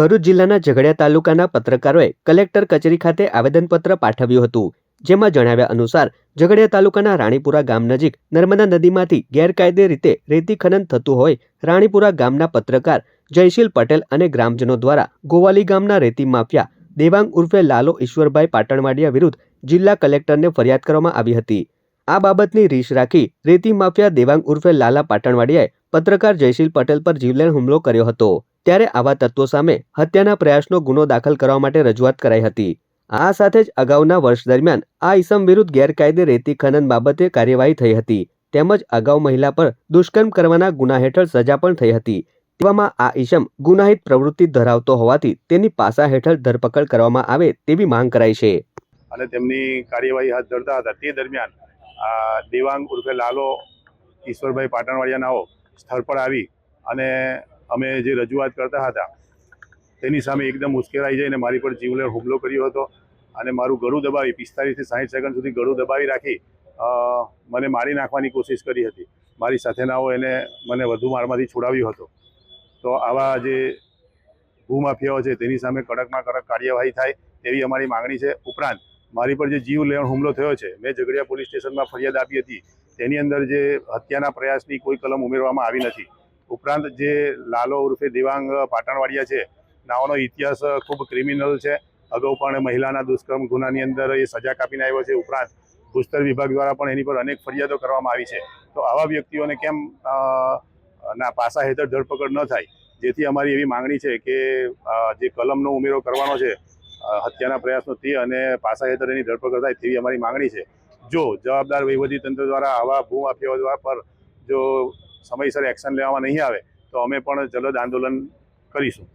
ભરૂચ જિલ્લાના ઝઘડિયા તાલુકાના પત્રકારોએ કલેક્ટર કચેરી ખાતે આવેદનપત્ર પાઠવ્યું હતું. જેમાં જણાવ્યા અનુસાર, ઝઘડિયા તાલુકાના રાણીપુરા ગામ નજીક નર્મદા નદીમાંથી ગેરકાયદે રીતે રેતી ખનન થતું હોય, રાણીપુરા ગામના પત્રકાર જયશીલ પટેલ અને ગ્રામજનો દ્વારા ગોવાલી ગામના રેતી માફિયા દેવાંગ ઉર્ફે લાલો ઈશ્વરભાઈ પાટણવાડિયા વિરુદ્ધ જિલ્લા કલેક્ટરને ફરિયાદ કરવામાં આવી હતી. આ બાબતની રીશ રાખી રેતી માફિયા દેવાંગ ઉર્ફે લાલા પાટણવાડિયાએ પત્રકાર જયશીલ પટેલ પર જીવલેણ હુમલો કર્યો હતો. ત્યારે આવા તત્વો સામે હત્યાના પ્રયાસનો ગુનો દાખલ કરવા માટે રજૂઆત કરાઈ હતી. આ સાથે જ અગાઉના વર્ષ દરમિયાન આ ઈસમ વિરુદ્ધ ગેરકાયદે રેતી ખનન બાબતે કાર્યવાહી થઈ હતી. તેમજ અગાઉ મહિલા પર દુષ્કર્મ કરવાના ગુના હેઠળ સજા પણ થઈ હતી. તેવામાં આ ઈસમ ગુનાહિત પ્રવૃત્તિ ધરાવતો હોવાથી તેની પાસા હેઠળ ધરપકડ કરવામાં આવે તેવી માંગ કરાઈ છે. અને તેમની કાર્યવાહી હાથ ધરતા હતા. તે દરમિયાન દેવાંગ ઉર્ફે લાલો ઈશ્વરભાઈ પાટણવાડિયાનાઓ સ્થળ પર આવી અને અમે જે રજૂઆત કરતા હતા, તેની સામે એકદમ ઉશ્કેરાઈ જઈને મારી પર જીવલેણ હુમલો કર્યો હતો અને મારું ગળું દબાવી, પિસ્તાલીસથી સાઠ સેકન્ડ સુધી ગળું દબાવી રાખી મને મારી નાખવાની કોશિશ કરી હતી. મારી સાથેનાઓ એને મને વધુ મારમાંથી છોડાવ્યો હતો. તો આવા જે ભૂમાફિયાઓ છે, તેની સામે કડકમાં કડક કાર્યવાહી થાય તેવી અમારી માંગણી છે. ઉપરાંત, મારી પર જે જીવ લેણ હુમલો થયો છે, મેં ઝઘડિયા પોલીસ સ્ટેશનમાં ફરિયાદ આપી હતી. તેની અંદર જે હત્યાના પ્રયાસની કોઈ કલમ ઉમેરવામાં આવી નથી. ઉપરાંત જે લાલો ઉર્ફે દેવાંગ પાટણવાડિયા છે, નાઓનો ઇતિહાસ ખૂબ ક્રિમિનલ છે. અગાઉ પણ મહિલાના દુષ્કર્મ ગુનાની અંદર એ સજા કાપીને આવ્યો છે. ઉપરાંત ભૂસ્તર વિભાગ દ્વારા પણ એની પર અનેક ફરિયાદો કરવામાં આવી છે. તો આવા વ્યક્તિઓને કેમ ના પાસા હેઠળ ધરપકડ ન થાય? જેથી અમારી એવી માંગણી છે કે જે કલમનો ઉમેરો કરવાનો છે હત્યાના પ્રયાસનો તે અને પાસા હેઠળ એની ધરપકડ થાય તેવી અમારી માંગણી છે. જો જવાબદાર વહીવટી તંત્ર દ્વારા આવા ભૂમાફિયાઓ પર જો સમયસર એક્શન લેવામાં નહીં આવે તો અમે પણ જલદ આંદોલન કરીશું.